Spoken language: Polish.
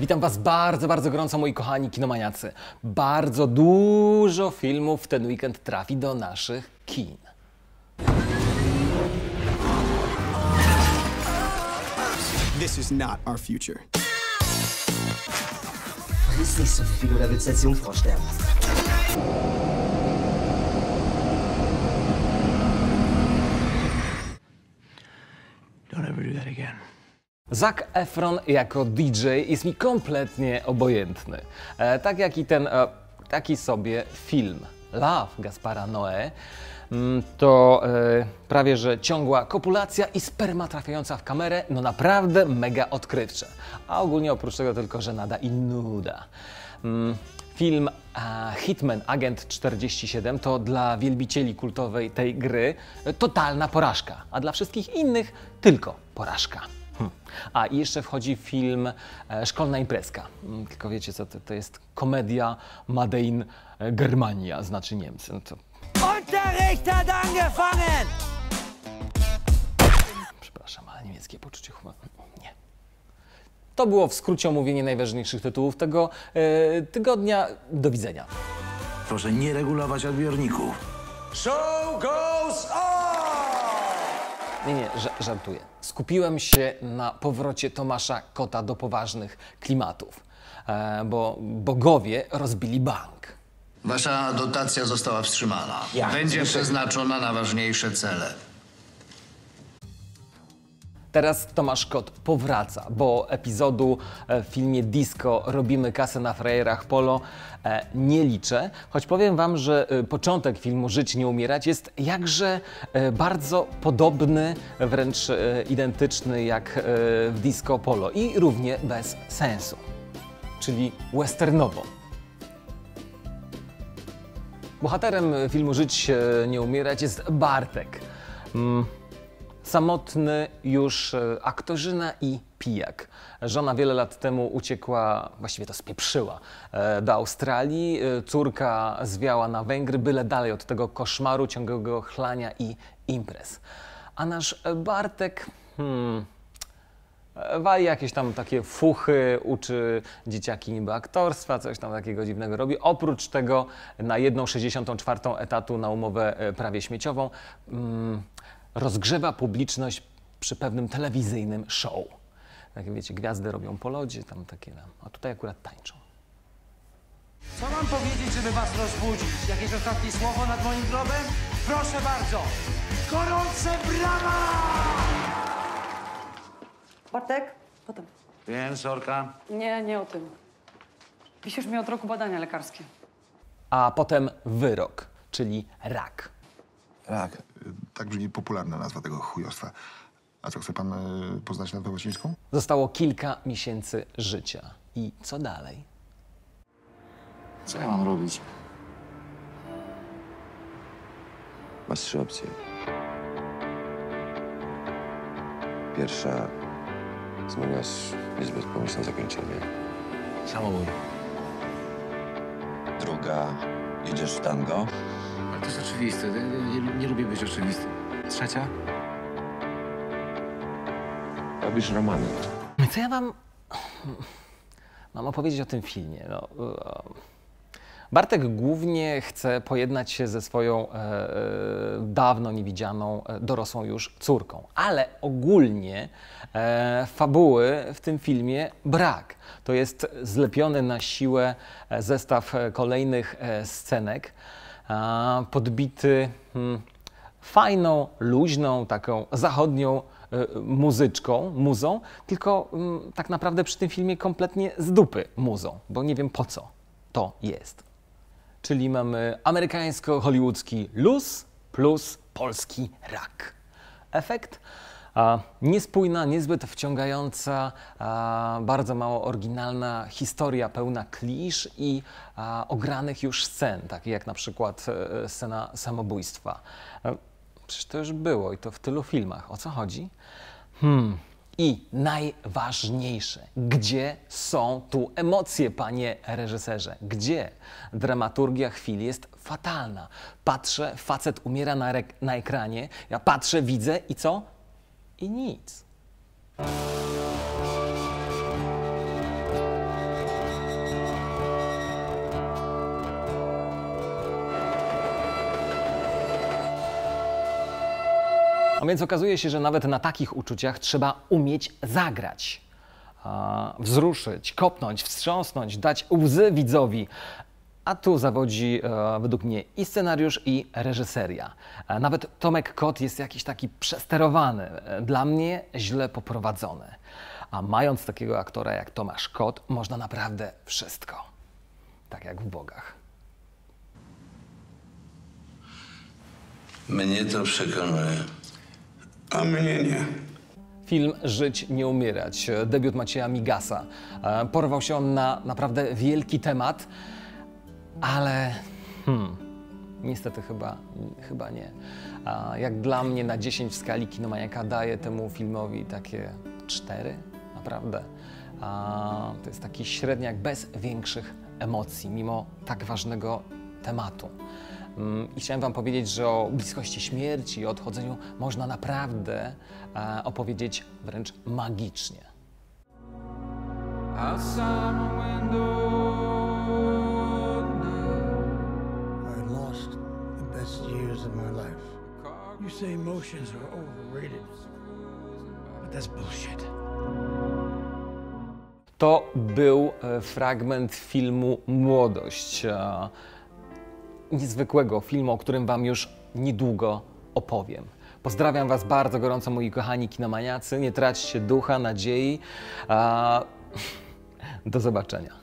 Witam Was bardzo, bardzo gorąco, moi kochani kinomaniacy. Bardzo dużo filmów w ten weekend trafi do naszych kin. This is not our future. Ist nicht so viel oder willst du als Jungfrau sterben? Zac Efron jako DJ jest mi kompletnie obojętny. E, tak jak i ten e, taki sobie film Love Gaspara Noé. Mm, To e, prawie że ciągła kopulacja i sperma trafiająca w kamerę, no naprawdę mega odkrywcze. A ogólnie oprócz tego tylko żenada i nuda. Mm, Film a, Hitman Agent 47 to dla wielbicieli kultowej tej gry e, totalna porażka, a dla wszystkich innych tylko porażka. Hm. A i jeszcze wchodzi film e, Szkolna imprezka. Mm, Tylko wiecie co, to, to jest komedia Made in e, Germania, znaczy Niemcy. No to, Unterricht hat angefangen! przepraszam, ale niemieckie poczucie humoru. Nie. To było w skrócie omówienie najważniejszych tytułów tego e, tygodnia. Do widzenia. Proszę nie regulować odbiorników. Show goes on! Nie, nie, ża- żartuję. Skupiłem się na powrocie Tomasza Kota do poważnych klimatów, e, bo bogowie rozbili bank. Wasza dotacja została wstrzymana. Będzie przeznaczona na ważniejsze cele. Teraz Tomasz Kot powraca, bo epizodu e, w filmie Disco Robimy kasę na frajerach Polo e, nie liczę, choć powiem wam, że e, początek filmu Żyć nie umierać jest jakże bardzo podobny, wręcz identyczny jak w Disco Polo i równie bez sensu, czyli westernowo. Bohaterem filmu Żyć nie umierać jest Bartek. Samotny już e, aktorzyna i pijak. Żona wiele lat temu uciekła, właściwie to spieprzyła, e, do Australii. E, Córka zwiała na Węgry, byle dalej od tego koszmaru ciągłego chlania i imprez. A nasz Bartek... Hmm, Wali jakieś tam takie fuchy, uczy dzieciaki niby aktorstwa, coś tam takiego dziwnego robi. Oprócz tego na 1,64 etatu na umowę prawie śmieciową mm, rozgrzewa publiczność przy pewnym telewizyjnym show. Tak wiecie, gwiazdy robią po lodzie, tam takie, tam, a tutaj akurat tańczą. Co mam powiedzieć, żeby was rozbudzić? Jakieś ostatnie słowo nad moim grobem? Proszę bardzo! Gorące brawa! Bartek? Potem. Wiem, sorka. Nie, nie o tym. Wisisz mi od roku badania lekarskie. A potem wyrok, czyli rak. Tak. Tak brzmi popularna nazwa tego chujostwa. A co, chce pan y, poznać nazwę łacińską? Zostało kilka miesięcy życia. I co dalej? Co ja mam robić? Masz trzy opcje. Pierwsza, zmieniasz niezbyt pomyślne zakończenie. Samobój. Druga, jedziesz w tango. To jest oczywiste. Nie, nie lubię być oczywisty. Trzecia? Robisz romany. Co ja wam mam opowiedzieć o tym filmie? No, e, Bartek głównie chce pojednać się ze swoją e, e, dawno niewidzianą, e, dorosłą już córką, ale ogólnie e, fabuły w tym filmie brak. To jest zlepiony na siłę e, zestaw kolejnych scenek, podbity hmm, fajną, luźną, taką zachodnią e, muzyczką, muzą, tylko mm, tak naprawdę przy tym filmie kompletnie z dupy muzą, bo nie wiem po co to jest. Czyli mamy amerykańsko-hollywoodzki luz plus polski rak. Efekt? Niespójna, niezbyt wciągająca, bardzo mało oryginalna historia pełna klisz i ogranych już scen, takich jak na przykład e, scena samobójstwa. E, Przecież to już było i to w tylu filmach. O co chodzi? Hmm. I najważniejsze, gdzie są tu emocje, panie reżyserze? Gdzie? Dramaturgia chwili jest fatalna. Patrzę, facet umiera na, na ekranie, ja patrzę, widzę i co? i nic. A więc okazuje się, że nawet na takich uczuciach trzeba umieć zagrać. Wzruszyć, kopnąć, wstrząsnąć, dać łzy widzowi, a tu zawodzi e, według mnie i scenariusz, i reżyseria. E, nawet Tomek Kot jest jakiś taki przesterowany, e, dla mnie źle poprowadzony. A mając takiego aktora jak Tomasz Kot, można naprawdę wszystko. Tak jak w Bogach. Mnie to przekonuje. A mnie nie. Film Żyć, nie umierać, debiut Macieja Migasa. E, Porwał się on na naprawdę wielki temat, ale hmm, niestety chyba, chyba nie. A Jak dla mnie na 10 w skali Kinomaniaka daję temu filmowi takie 4, naprawdę. A To jest taki średniak bez większych emocji, mimo tak ważnego tematu. Mm, I chciałem Wam powiedzieć, że o bliskości śmierci i odchodzeniu można naprawdę e, opowiedzieć wręcz magicznie. Say are overrated, but that's bullshit. To był e, fragment filmu Młodość. e, Niezwykłego filmu, o którym Wam już niedługo opowiem. Pozdrawiam Was bardzo gorąco, moi kochani kinomaniacy. Nie traćcie ducha, nadziei. a Do zobaczenia.